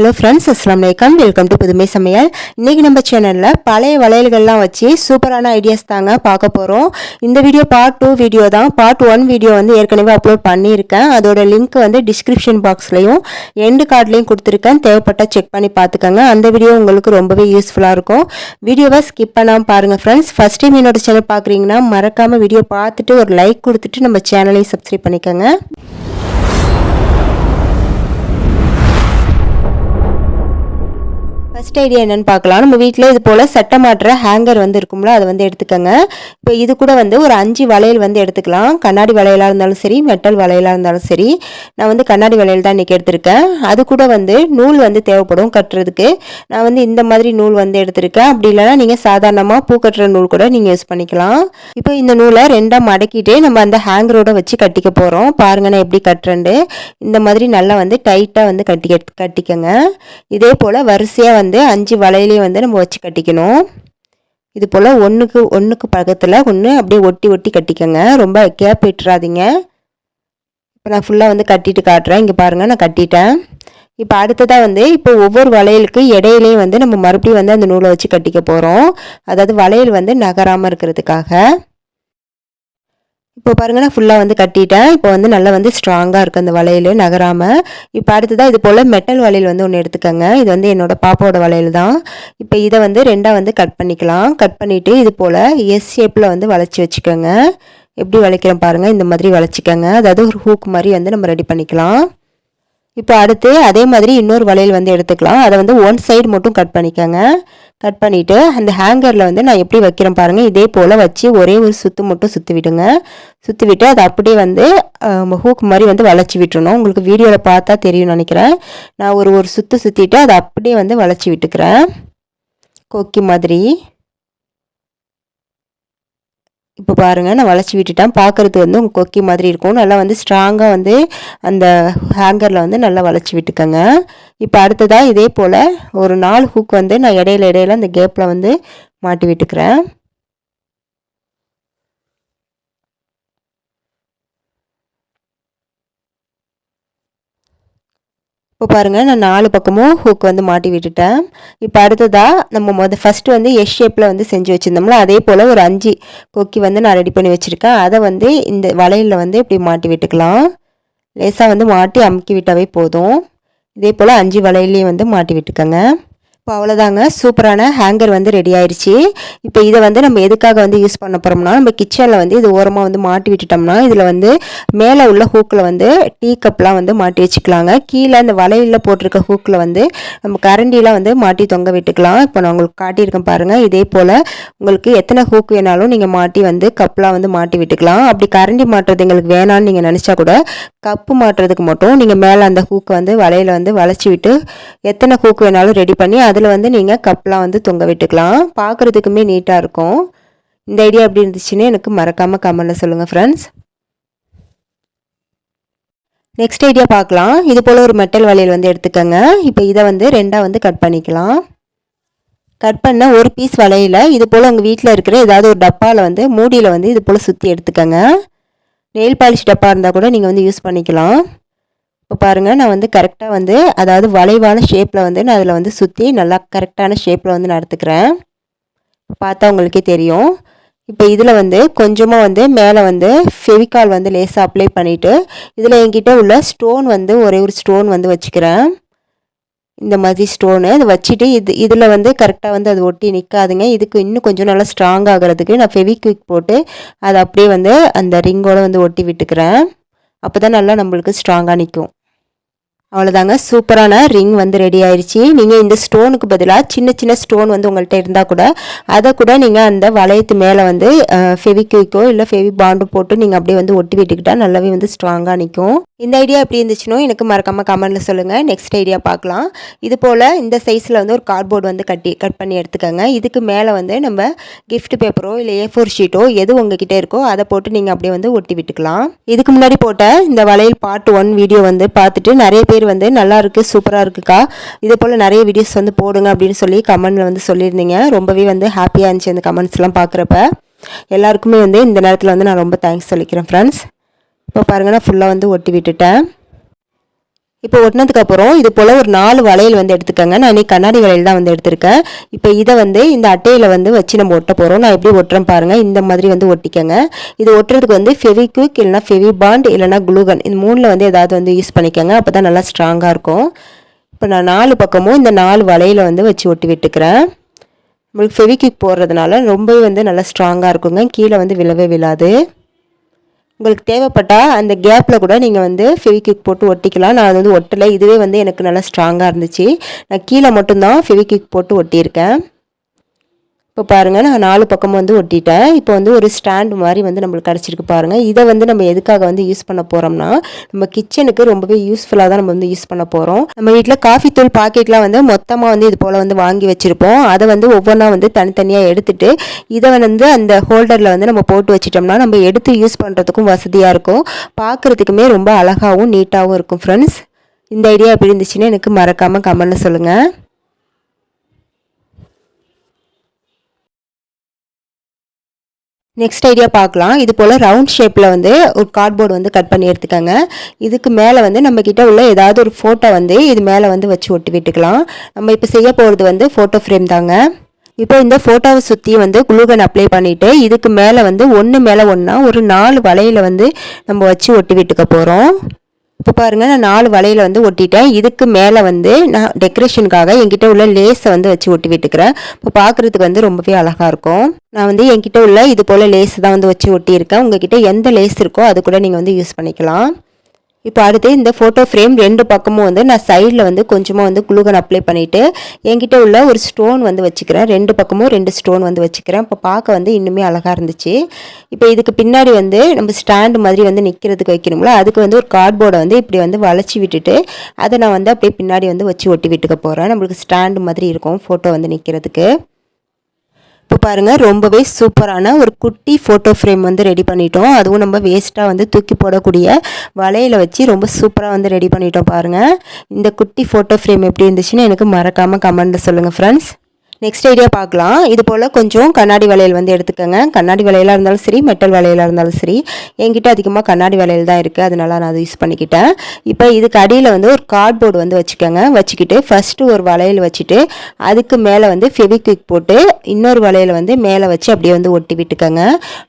Hello friends அஸ்லாம் வலைக்கம் welcome to புதுமை சமையல் இன்றைக்கி நம்ம சேனலில் பழைய வளையல்கள்லாம் வச்சு சூப்பரான ஐடியாஸ் தாங்க பார்க்க போகிறோம் இந்த வீடியோ பார்ட் டூ வீடியோ தான். பார்ட் ஒன் வீடியோ வந்து ஏற்கனவே அப்லோட் பண்ணியிருக்கேன். அதோட லிங்க் வந்து டிஸ்கிரிப்ஷன் பாக்ஸ்லையும் எண்டு கார்ட்லேயும் கொடுத்துருக்கேன். தேவைப்பட்டால் செக் பண்ணி பார்த்துக்கோங்க. அந்த வீடியோ உங்களுக்கு ரொம்பவே யூஸ்ஃபுல்லாக இருக்கும். வீடியோவை ஸ்கிப் பண்ணாமல் பாருங்கள் ஃப்ரெண்ட்ஸ் ஃபஸ்ட் டைம் என்னோட சேனல் பார்க்குறீங்கன்னா மறக்காமல் வீடியோ பார்த்துட்டு ஒரு லைக் கொடுத்துட்டு நம்ம சேனலையும் சப்ஸ்கிரைப் பண்ணிக்கோங்க. ஃபஸ்ட் ஐடியா என்னன்னு பார்க்கலாம். நம்ம வீட்டில் இது போல் சட்டை மாட்டுற ஹேங்கர் வந்து இருக்கும்ல அதை வந்து எடுத்துக்கோங்க. இப்போ இது கூட வந்து ஒரு அஞ்சு வளையல் வந்து எடுத்துக்கலாம். கண்ணாடி வளையலாக இருந்தாலும் சரி மெட்டல் வளையலாக இருந்தாலும் சரி. நான் வந்து கண்ணாடி வளையல் தான் இன்றைக்கி எடுத்திருக்கேன். அது கூட வந்து நூல் வந்து தேவைப்படும் கட்டுறதுக்கு. நான் வந்து இந்த மாதிரி நூல் வந்து எடுத்திருக்கேன். அப்படி இல்லைனா நீங்கள் சாதாரணமாக பூ கட்டுற நூல் கூட நீங்கள் யூஸ் பண்ணிக்கலாம். இப்போ இந்த நூலை ரெண்டாக மடக்கிட்டு நம்ம அந்த ஹேங்கரோட வச்சு கட்டிக்க போகிறோம் பாருங்க நான் எப்படி கட்டுறேன்ட்டு. இந்த மாதிரி நல்லா வந்து டைட்டாக வந்து கட்டி கட்டிக்கங்க. இதே போல் வரிசையாக வந்து வந்து அஞ்சு வலையிலையும் வந்து நம்ம வச்சு கட்டிக்கணும். இது போல் ஒன்றுக்கு ஒன்றுக்கு பக்கத்தில் ஒன்று அப்படியே ஒட்டி ஒட்டி கட்டிக்கோங்க. ரொம்ப கேப் விட்டுறாதீங்க இப்போ நான் ஃபுல்லாக வந்து கட்டிட்டு காட்டுறேன். இங்கே பாருங்கள் நான் கட்டிட்டேன். இப்போ அடுத்ததாக வந்து இப்போ ஒவ்வொரு வளையலுக்கு இடையிலையும் வந்து நம்ம மறுபடியும் வந்து அந்த நூலை வச்சு கட்டிக்க போகிறோம் அதாவது வளையல் வந்து நகராமல் இருக்கிறதுக்காக. இப்போ பாருங்க நான் ஃபுல்லாக வந்து கட்டிட்டேன். இப்போ வந்து நல்லா வந்து ஸ்ட்ராங்காக இருக்குது அந்த வளையல் நகராமல் இப்போ அடுத்ததாக இது போல் மெட்டல் வளையல் வந்து ஒன்று எடுத்துக்கோங்க. இது வந்து என்னோட பாப்பாவோட வளையல் தான். இப்போ இதை வந்து ரெண்டாக வந்து கட் பண்ணிக்கலாம். கட் பண்ணிவிட்டு இது போல் எஸ் ஷேப்பில் வந்து வளைச்சி வச்சுக்கோங்க. எப்படி வளைக்கிறோம் பாருங்கள் இந்த மாதிரி வளைச்சிக்கோங்க. அதாவது ஒரு ஹூக் மாதிரி வந்து நம்ம ரெடி பண்ணிக்கலாம். இப்போ அடுத்து அதே மாதிரி இன்னொரு வளையல் வந்து எடுத்துக்கலாம். அதை வந்து ஒன் சைடு மட்டும் கட் பண்ணிக்கோங்க. கட் பண்ணிவிட்டு அந்த ஹேங்கரில் வந்து நான் எப்படி வைக்கிறேன் பாருங்கள் இதே போல் வச்சு ஒரே ஒரு சுற்று மட்டும் சுற்றி விடுங்க. சுற்றி விட்டு அதை அப்படியே வந்து ஹூக் மாதிரி வந்து வளைச்சி விட்டுருணும் உங்களுக்கு வீடியோவில் பார்த்தா தெரியும்னு நினைக்கிறேன். நான் ஒரு ஒரு சுற்று சுற்றிட்டு அதை அப்படியே வந்து வளைச்சி விட்டுக்கிறேன். கொக்கி மாதிரி. இப்போ பாருங்கள் நான் வளைச்சி விட்டுட்டேன். பார்க்குறது வந்து உங்கள் கொக்கி மாதிரி இருக்கும். நல்லா வந்து ஸ்ட்ராங்காக வந்து அந்த ஹேங்கரில் வந்து நல்லா வளைச்சி விட்டுக்கோங்க. இப்போ அடுத்ததாக இதே போல் ஒரு நாலு ஹூக் வந்து நான் இடையில இடையில அந்த கேப்பில் வந்து மாட்டி விட்டுக்கிறேன். இப்போ பாருங்கள் நான் நாலு பக்கமும் ஹூக் வந்து மாட்டி விட்டுட்டேன். இப்போ அடுத்ததாக நம்ம மொதல் ஃபஸ்ட்டு வந்து எஸ் ஷேப்பில் வந்து செஞ்சு வச்சுருந்தோம்ல அதே போல் ஒரு அஞ்சு கொக்கி வந்து நான் ரெடி பண்ணி வச்சுருக்கேன். அதை வந்து இந்த வளையலில் வந்து இப்படி மாட்டி விட்டுக்கலாம். லேசாக வந்து மாட்டி அமுக்கி விட்டாவே போதும். இதே போல் அஞ்சு வளையலையும் வந்து மாட்டி விட்டுக்கோங்க. இப்போ அவ்வளோதாங்க. சூப்பரான ஹேங்கர் வந்து ரெடி ஆயிடுச்சு இப்போ இதை வந்து நம்ம எதுக்காக வந்து யூஸ் பண்ண போகிறோம்னா நம்ம கிச்சனில் வந்து இது ஓரமாக வந்து மாட்டி விட்டுட்டோம்னா இதில் வந்து மேலே உள்ள ஹூக்கில் வந்து டீ கப்லாம் வந்து மாட்டி வச்சுக்கலாங்க. கீழே அந்த வலையில் போட்டிருக்க ஹூக்கில் வந்து நம்ம கரண்டிலாம் வந்து மாட்டி தொங்க விட்டுக்கலாம். இப்போ நான் உங்களுக்கு காட்டியிருக்கேன் பாருங்கள் இதே போல் உங்களுக்கு எத்தனை ஹூக் வேணாலும் நீங்கள் மாட்டி வந்து கப்லாம் வந்து மாட்டி விட்டுக்கலாம். அப்படி கரண்டி மாட்டுறது எங்களுக்கு வேணான்னு நீங்கள் நினச்சா கூட கப்பு மாட்டுறதுக்கு மட்டும் நீங்கள் மேலே அந்த ஹூக்கை வந்து வலையில் வந்து வளைச்சி விட்டு எத்தனை ஹூக் வேணாலும் ரெடி பண்ணி அதை அதில் வந்து நீங்கள் கப்லாம் வந்து தொங்க விட்டுக்கலாம். பார்க்குறதுக்குமே நீட்டாக இருக்கும். இந்த ஐடியா எப்படி இருந்துச்சுன்னு எனக்கு மறக்காமல் கமெண்டில் சொல்லுங்கள் ஃப்ரெண்ட்ஸ் நெக்ஸ்ட் ஐடியா பார்க்கலாம். இது போல் ஒரு மெட்டல் வளையல் வந்து எடுத்துக்கோங்க. இப்போ இதை வந்து ரெண்டாக வந்து கட் பண்ணிக்கலாம். கட் பண்ண ஒரு பீஸ் வளையல இது போல் உங்கள் வீட்டில் இருக்கிற ஏதாவது ஒரு டப்பாவில் வந்து மூடியில் வந்து இது போல் சுற்றி எடுத்துக்கோங்க. நெயில் பாலிஷ் டப்பா இருந்தால் கூட நீங்கள் வந்து யூஸ் பண்ணிக்கலாம். இப்போ பாருங்கள் நான் வந்து கரெக்டாக வந்து அதாவது வளைவான ஷேப்பில் வந்து நான் அதில் வந்து சுற்றி நல்லா கரெக்டான ஷேப்பில் வந்து நடத்துக்கிறேன். பார்த்தா உங்களுக்கே தெரியும். இப்போ இதில் வந்து கொஞ்சமாக வந்து மேலே வந்து ஃபெவிகால் வந்து லேசாக அப்ளை பண்ணிவிட்டு இதில் என்கிட்ட உள்ள ஸ்டோன் வந்து ஒரே ஒரு ஸ்டோன் வந்து வச்சுக்கிறேன். இந்த மாதிரி ஸ்டோனு அதை வச்சுட்டு இது இதில் வந்து கரெக்டாக வந்து அது ஒட்டி நிற்காதுங்க இதுக்கு இன்னும் கொஞ்சம் நல்லா ஸ்ட்ராங் ஆகிறதுக்கு நான் ஃபெவிக்விக் போட்டு அதை அப்படியே வந்து அந்த ரிங்கோடு வந்து ஒட்டி விட்டுக்கிறேன். அப்போ தான் நல்லா நம்மளுக்கு ஸ்ட்ராங்காக நிற்கும் அவ்வளோதாங்க சூப்பரான ரிங் வந்து ரெடி ஆயிடுச்சு நீங்கள் இந்த ஸ்டோனுக்கு பதிலாக சின்ன சின்ன ஸ்டோன் வந்து உங்கள்கிட்ட இருந்தால் கூட அதை கூட நீங்கள் அந்த வளையத்து மேலே வந்து ஃபெவிக்விக்கோ இல்லை ஃபெவி பாண்டு போட்டு நீங்கள் அப்படியே வந்து ஒட்டி விட்டுக்கிட்டால் நல்லாவே வந்து ஸ்ட்ராங்காக நிற்கும் இந்த ஐடியா எப்படி இருந்துச்சுனோ எனக்கு மறக்காமல் கமெண்ட்டில் சொல்லுங்கள் நெக்ஸ்ட் ஐடியா பார்க்கலாம். இது போல் இந்த சைஸில் வந்து ஒரு கார்ட்போர்டு வந்து கட்டி கட் பண்ணி எடுத்துக்கோங்க. இதுக்கு மேலே வந்து நம்ம கிஃப்ட் பேப்பரோ இல்லை ஏ ஃபோர் ஷீட்டோ எது உங்ககிட்ட இருக்கோ அதை போட்டு நீங்கள் அப்படியே வந்து ஒட்டி விட்டுக்கலாம். இதுக்கு முன்னாடி போட்ட இந்த வளையல் பார்ட் ஒன் வீடியோ வந்து பார்த்துட்டு நிறைய பேர் வந்து நல்லா சூப்பராக இருக்குக்கா. இதே போல் நிறைய வீடியோஸ் வந்து போடுங்க அப்படின்னு சொல்லி கமெண்ட்டில் வந்து சொல்லியிருந்தீங்க. ரொம்பவே வந்து ஹாப்பியாக இருந்துச்சு அந்த கமெண்ட்ஸ்லாம் பார்க்குறப்ப. எல்லாருக்குமே வந்து இந்த நேரத்தில் வந்து நான் ரொம்ப தேங்க்ஸ் சொல்லிக்கிறேன் ஃப்ரெண்ட்ஸ் இப்போ பாருங்கள் நான் ஃபுல்லாக வந்து ஒட்டி விட்டுட்டேன். இப்போ ஒட்டினதுக்கப்புறம் இது போல் ஒரு நாலு வளையல் வந்து எடுத்துக்கோங்க. நான் இன்னைக்கு கண்ணாடி வளையல் தான் வந்து எடுத்திருக்கேன். இப்போ இதை வந்து இந்த அட்டையில் வந்து வச்சு நம்ம ஒட்ட போகிறோம் நான் எப்படி ஒட்டுறேன் பாருங்கள் இந்த மாதிரி வந்து ஒட்டிக்கோங்க. இது ஒட்டுறதுக்கு வந்து ஃபெவிக்விக் இல்லைனா ஃபெவி பாண்ட் இல்லைனா குளூகன் இந்த மூணில் வந்து ஏதாவது வந்து யூஸ் பண்ணிக்கோங்க. அப்போ தான் நல்லா ஸ்ட்ராங்காக இருக்கும். இப்போ நான் நாலு பக்கமும் இந்த நாலு வளையலை வந்து வச்சு ஒட்டி விட்டுக்கிறேன். உங்களுக்கு ஃபெவிக்விக் போடுறதுனால ரொம்பவே வந்து நல்லா ஸ்ட்ராங்காக இருக்குங்க. கீழே வந்து விழவே விழாது. உங்களுக்கு தேவைப்பட்டால் அந்த கேப்பில் கூட நீங்கள் வந்து ஃபெவிக்விக் போட்டு ஒட்டிக்கலாம். நான் அது வந்து ஒட்டலை. இதுவே வந்து எனக்கு நல்லா ஸ்ட்ராங்காக இருந்துச்சு. நான் கீழே மட்டும்தான் ஃபெவிக்விக் போட்டு ஒட்டியிருக்கேன். இப்போ பாருங்கள் நான் நாலு பக்கம் வந்து ஒட்டிட்டேன். இப்போ வந்து ஒரு ஸ்டாண்ட் மாதிரி வந்து நம்மளுக்கு கிடச்சிருக்கு பாருங்கள் இதை வந்து நம்ம எதுக்காக வந்து யூஸ் பண்ண போகிறோம்னா நம்ம கிச்சனுக்கு ரொம்பவே யூஸ்ஃபுல்லாக தான் நம்ம வந்து யூஸ் பண்ண போகிறோம் நம்ம வீட்டில் காஃபி தூள் பாக்கெட்லாம் வந்து மொத்தமாக வந்து இது போல் வந்து வாங்கி வச்சுருப்போம். அதை வந்து ஒவ்வொன்றா வந்து தனித்தனியாக எடுத்துட்டு இதை வந்து அந்த ஹோல்டரில் வந்து நம்ம போட்டு வச்சிட்டோம்னா நம்ம எடுத்து யூஸ் பண்ணுறதுக்கும் வசதியாக இருக்கும். பார்க்குறதுக்குமே ரொம்ப அழகாகவும் நீட்டாகவும் இருக்கும் ஃப்ரெண்ட்ஸ் இந்த ஐடியா எப்படி இருந்துச்சுன்னு எனக்கு மறக்காமல் கமெண்ட்டில் சொல்லுங்கள் நெக்ஸ்ட் ஐடியா பார்க்கலாம். இது போல் ரவுண்ட் ஷேப்பில் வந்து ஒரு கார்ட்போர்டு வந்து கட் பண்ணி எடுத்துக்கோங்க. இதுக்கு மேலே வந்து நம்மக்கிட்ட உள்ள ஏதாவது ஒரு ஃபோட்டோ வந்து இது மேலே வந்து வச்சு ஒட்டி விட்டுக்கலாம். நம்ம இப்போ செய்ய போகிறது வந்து ஃபோட்டோ ஃப்ரேம் தாங்க. இப்போ இந்த ஃபோட்டோவை சுற்றி வந்து குளூகன் அப்ளை பண்ணிவிட்டு இதுக்கு மேலே வந்து ஒன்று மேலே ஒன்றா ஒரு நாலு வலையில் வந்து நம்ம வச்சு ஒட்டி விட்டுக்க போகிறோம் இப்போ பாருங்கள் நான் நாலு வலையில் வந்து ஒட்டிட்டேன். இதுக்கு மேலே வந்து நான் டெக்கரேஷனுக்காக என்கிட்ட உள்ள லேஸை வந்து வச்சு ஒட்டி விட்டுக்கிறேன். இப்போ பார்க்குறதுக்கு வந்து ரொம்பவே அழகாக இருக்கும். நான் வந்து என்கிட்ட உள்ள இது போல் லேஸ் தான் வந்து வச்சு ஒட்டியிருக்கேன். உங்ககிட்ட எந்த லேஸ் இருக்கோ அது கூட நீங்கள் வந்து யூஸ் பண்ணிக்கலாம். இப்போ அடுத்து இந்த ஃபோட்டோ ஃப்ரேம் ரெண்டு பக்கமும் வந்து நான் சைடில் வந்து கொஞ்சமாக வந்து குளுகன் அப்ளை பண்ணிவிட்டு என்கிட்ட உள்ள ஒரு ஸ்டோன் வந்து வச்சுக்கிறேன். ரெண்டு பக்கமும் ரெண்டு ஸ்டோன் வந்து வச்சுக்கிறேன். இப்போ பார்க்க வந்து இன்னுமே அழகாக இருந்துச்சு. இப்போ இதுக்கு பின்னாடி வந்து நம்ம ஸ்டாண்டு மாதிரி வந்து நிற்கிறதுக்கு வைக்கணுங்களா அதுக்கு வந்து ஒரு கார்ட்போர்டை வந்து இப்படி வந்து வளைச்சி விட்டுட்டு அதை நான் வந்து அப்படியே பின்னாடி வந்து வச்சு ஒட்டி விட்டுக்க போகிறேன் நம்மளுக்கு ஸ்டாண்டு மாதிரி இருக்கும் ஃபோட்டோ வந்து நிற்கிறதுக்கு பாருங்கள் ரொம்பவே சூப்பரான ஒரு குட்டி ஃபோட்டோ ஃப்ரேம் வந்து ரெடி பண்ணிட்டோம். அதுவும் நம்ம வேஸ்ட்டாக வந்து தூக்கி போடக்கூடிய வலையில் வச்சு ரொம்ப சூப்பராக வந்து ரெடி பண்ணிட்டோம் பாருங்கள் இந்த குட்டி ஃபோட்டோ ஃப்ரேம் எப்படி இருந்துச்சுன்னு எனக்கு மறக்காமல் கமெண்ட்டில் சொல்லுங்கள் ஃப்ரெண்ட்ஸ் நெக்ஸ்ட் ஐடியா பார்க்கலாம். இது போல் கொஞ்சம் கண்ணாடி வளையல் வந்து எடுத்துக்கோங்க. கண்ணாடி வளையலாக இருந்தாலும் சரி மெட்டல் வளையலாக இருந்தாலும் சரி என்கிட்ட அதிகமாக கண்ணாடி வளையல் தான் இருக்குது அதனால நான் அதை யூஸ் பண்ணிக்கிட்டேன். இப்போ இதுக்கு அடியில் வந்து ஒரு கார்ட்போர்டு வந்து வச்சுக்கோங்க. வச்சுக்கிட்டு ஃபஸ்ட்டு ஒரு வளையல் வச்சுட்டு அதுக்கு மேலே வந்து ஃபெவிக்விக் போட்டு இன்னொரு வளையல் வந்து மேலே வச்சு அப்படியே வந்து ஒட்டி விட்டுக்கோங்க.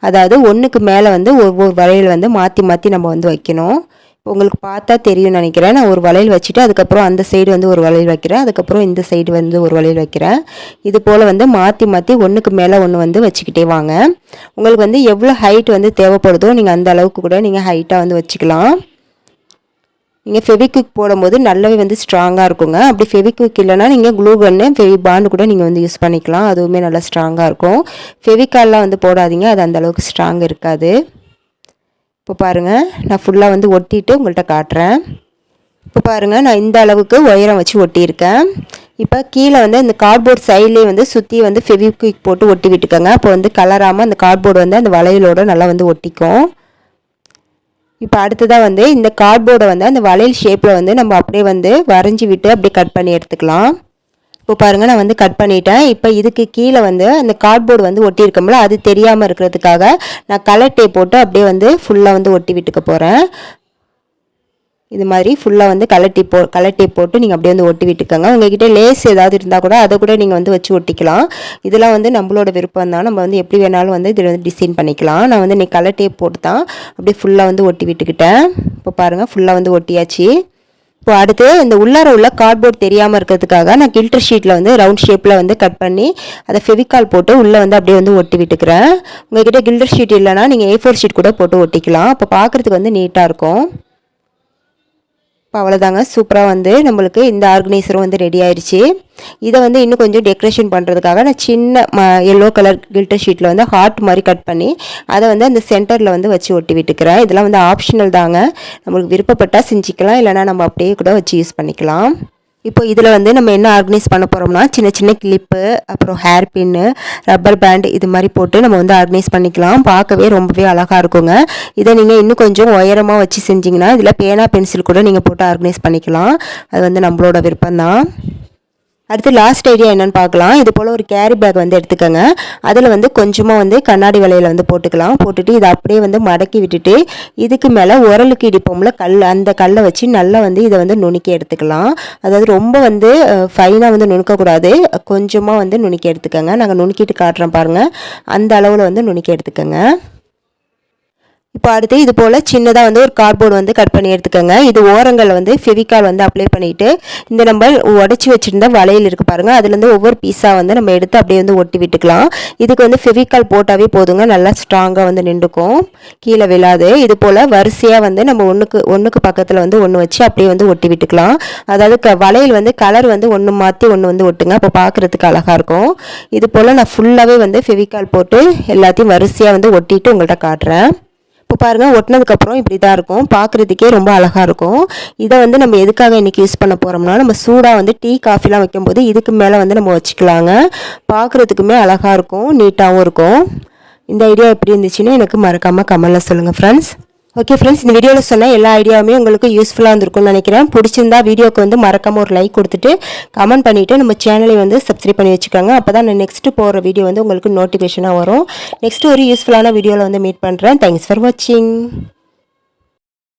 அதாவது ஒன்றுக்கு மேலே வந்து ஒவ்வொரு வளையல் வந்து மாற்றி மாற்றி நம்ம வந்து வைக்கணும். உங்களுக்கு பார்த்தா தெரியும் நினைக்கிறேன். நான் ஒரு வளையல் வச்சுட்டு அதுக்கப்புறம் அந்த சைடு வந்து ஒரு வளையல் வைக்கிறேன். அதுக்கப்புறம் இந்த சைடு வந்து ஒரு வளையல் வைக்கிறேன். இது போல் வந்து மாற்றி மாற்றி ஒன்றுக்கு மேலே ஒன்று வந்து வச்சுக்கிட்டே வாங்க. உங்களுக்கு வந்து எவ்வளோ ஹைட் வந்து தேவைப்படுதோ நீங்கள் அந்த அளவுக்கு கூட நீங்கள் ஹைட்டாக வந்து வச்சுக்கலாம். நீங்கள் ஃபெவிக்விக் போடும்போது நல்லாவே வந்து ஸ்ட்ராங்காக இருக்குங்க. அப்படி ஃபெவிக்விக் இல்லைனா நீங்கள் க்ளூ கன்னு ஃபெவி பாண்டு கூட நீங்கள் வந்து யூஸ் பண்ணிக்கலாம். அதுவுமே நல்லா ஸ்ட்ராங்காக இருக்கும். ஃபெவிக்கால்லாம் வந்து போடாதீங்க. அது அந்தளவுக்கு ஸ்ட்ராங் இருக்காது. இப்போ பாருங்கள் நான் ஃபுல்லாக வந்து ஒட்டிட்டு உங்கள்கிட்ட காட்டுறேன். இப்போ பாருங்கள் நான் இந்த அளவுக்கு உயரம் வச்சு ஒட்டியிருக்கேன். இப்போ கீழே வந்து இந்த கார்ட்போர்ட் சைட்லேயே வந்து சுற்றி வந்து ஃபெவிக்விக் போட்டு ஒட்டி விட்டுக்கோங்க. அப்போ வந்து கலராமல் அந்த கார்ட்போர்டு வந்து அந்த வளையலோடு நல்லா வந்து ஒட்டிக்கும். இப்போ அடுத்ததாக வந்து இந்த கார்ட்போர்டை வந்து அந்த வளையல் ஷேப்பில் வந்து நம்ம அப்படியே வந்து வரைஞ்சி விட்டு அப்படியே கட் பண்ணி எடுத்துக்கலாம். இப்போ பாருங்கள் நான் வந்து கட் பண்ணிட்டேன். இப்போ இதுக்கு கீழே வந்து அந்த கார்ட்போர்டு வந்து ஒட்டியிருக்கோம்ல அது தெரியாமல் இருக்கிறதுக்காக நான் கலர் டேப் போட்டு அப்படியே வந்து ஃபுல்லாக வந்து ஒட்டி விட்டுக்க போகிறேன் இது மாதிரி ஃபுல்லாக வந்து கலர் டேப் போ கலர் டேப் போட்டு நீங்கள் அப்படியே வந்து ஒட்டி விட்டுக்கோங்க. உங்ககிட்ட லேஸ் ஏதாவது இருந்தால் கூட அதை கூட நீங்கள் வந்து வச்சு ஒட்டிக்கலாம். இதெல்லாம் வந்து நம்மளோட விருப்பம் தான். நம்ம வந்து எப்படி வேணாலும் வந்து இதில் வந்து டிசைன் பண்ணிக்கலாம். நான் வந்து இன்னைக்கு கலர் டேப் போட்டு தான் அப்படியே ஃபுல்லாக வந்து ஒட்டி விட்டுக்கிட்டேன். இப்போ பாருங்கள் ஃபுல்லாக வந்து ஒட்டியாச்சு. இப்போ அடுத்து இந்த உள்ளார உள்ள கார்ட்போர்ட் தெரியாமல் இருக்கிறதுக்காக நான் கில்டர் ஷீட்டில் வந்து ரவுண்ட் ஷேப்பில் வந்து கட் பண்ணி அதை ஃபெவிகால் போட்டு உள்ளே வந்து அப்படியே வந்து ஒட்டி விட்டுக்கிறேன். உங்கள்கிட்ட கில்டர் ஷீட் இல்லைனா நீங்கள் ஏ ஃபோர் ஷீட் கூட போட்டு ஒட்டிக்கலாம். அப்போ பார்க்குறதுக்கு வந்து நீட்டாக இருக்கும். இப்போ அவ்வளோதாங்க சூப்பராக வந்து நம்மளுக்கு இந்த ஆர்கனைசரும் வந்து ரெடி ஆயிடுச்சு. இதை வந்து இன்னும் கொஞ்சம் டெக்கரேஷன் பண்ணுறதுக்காக நான் சின்ன ம எல்லோ கலர் கில்டர் ஷீட்டில் வந்து ஹார்ட் மாதிரி கட் பண்ணி அதை வந்து அந்த சென்டரில் வந்து வச்சு ஒட்டி விட்டுக்கிறேன். இதெல்லாம் வந்து ஆப்ஷனல் தாங்க. நம்மளுக்கு விருப்பப்பட்டால் செஞ்சுக்கலாம். இல்லைனா நம்ம அப்படியே கூட வச்சு யூஸ் பண்ணிக்கலாம். இப்போ இதில் வந்து நம்ம என்ன ஆர்கனைஸ் பண்ண போகிறோம்னா சின்ன சின்ன கிளிப்பு அப்புறம் ஹேர் பின்னு ரப்பர் பேண்ட் இது மாதிரி போட்டு நம்ம வந்து ஆர்கனைஸ் பண்ணிக்கலாம். பார்க்கவே ரொம்பவே அழகாக இருக்குங்க. இதை நீங்கள் இன்னும் கொஞ்சம் உயரமாக வச்சு செஞ்சிங்கன்னா இதில் பேனா பென்சில் கூட நீங்கள் போட்டு ஆர்கனைஸ் பண்ணிக்கலாம். அது வந்து நம்மளோட விருப்பம் தான் அடுத்து லாஸ்ட் ஐடியா என்னென்னு பார்க்கலாம். இது போல் ஒரு கேரி பேக் வந்து எடுத்துக்கோங்க. அதில் வந்து கொஞ்சமாக வந்து கண்ணாடி வலையில் வந்து போட்டுக்கலாம். போட்டுட்டு இதை அப்படியே வந்து மடக்கி விட்டுட்டு இதுக்கு மேலே உரலுக்கு இடிப்போம்ல கல் அந்த கல்லை வச்சு நல்லா வந்து இதை வந்து நுணுக்கி எடுத்துக்கலாம். அதாவது ரொம்ப வந்து ஃபைனாக வந்து நுணுக்கக்கூடாது. கொஞ்சமாக வந்து நுணுக்கி எடுத்துக்கோங்க. நாங்கள் நுணுக்கிட்டு காட்டுறோம் பாருங்கள் அந்த அளவில் வந்து நுணுக்கி எடுத்துக்கோங்க. இப்போ அடுத்து இது போல் சின்னதாக வந்து ஒரு கார்போர்டு வந்து கட் பண்ணி எடுத்துக்கோங்க. இது ஓரங்களில் வந்து ஃபெவிகால் வந்து அப்ளை பண்ணிவிட்டு இந்த நம்ம உடச்சி வச்சுருந்த வளையல் இருக்குது பாருங்கள் அதுலேருந்து ஒவ்வொரு பீஸாக வந்து நம்ம எடுத்து அப்படியே வந்து ஒட்டி விட்டுக்கலாம். இதுக்கு வந்து ஃபெவிகால் போட்டாவே போதுங்க. நல்லா ஸ்ட்ராங்காக வந்து நின்றுக்கும். கீழே விழாது. இது போல் வரிசையாக வந்து நம்ம ஒன்றுக்கு ஒன்றுக்கு பக்கத்தில் வந்து ஒன்று வச்சு அப்படியே வந்து ஒட்டி விட்டுக்கலாம். அதாவது க வளையல் வந்து கலர் வந்து ஒன்று மாற்றி ஒன்று வந்து ஒட்டுங்க. அப்போ பார்க்குறதுக்கு அழகாக இருக்கும். இது போல் நான் ஃபுல்லாகவே வந்து ஃபெவிகால் போட்டு எல்லாத்தையும் வரிசையாக வந்து ஒட்டிட்டு உங்கள்கிட்ட காட்டுறேன். இப்போ பாருங்கள் ஒட்டினதுக்கப்புறம் இப்படி தான் இருக்கும். பார்க்குறதுக்கே ரொம்ப அழகாக இருக்கும். இதை வந்து நம்ம எதுக்காக இன்றைக்கி யூஸ் பண்ண போகிறோம்னா நம்ம சூடாக வந்து டீ காஃபிலாம் வைக்கும்போது இதுக்கு மேலே வந்து நம்ம வச்சுக்கலாங்க. பார்க்குறதுக்குமே அழகாக இருக்கும் நீட்டாகவும் இருக்கும். இந்த ஐடியா எப்படி இருந்துச்சுன்னு எனக்கு மறக்காமல் கமெண்டில் சொல்லுங்கள் ஃப்ரெண்ட்ஸ் ஓகே ஃப்ரெண்ட்ஸ் இந்த வீடியோவில் சொன்ன எல்லா ஐடியாவுமே உங்களுக்கு யூஸ்ஃபுல்லாக இருந்திருக்கும்னு நினைக்கிறேன். பிடிச்சிருந்தா வீடியோக்கு வந்து மறக்காமல் ஒரு லைக் கொடுத்துட்டு கமெண்ட் பண்ணிவிட்டு நம்ம சேனலை வந்து சப்ஸ்கிரைப் பண்ணி வச்சுக்கோங்க. அப்போ தான் நான் நெக்ஸ்ட்டு போகிற வீடியோ வந்து உங்களுக்கு நோட்டிஃபிகேஷனாக வரும். நெக்ஸ்ட்டு ஒரு யூஸ்ஃபுல்லான வீடியோவில் வந்து மீட் பண்ணுறேன் தேங்க்ஸ் ஃபார் வாட்சிங்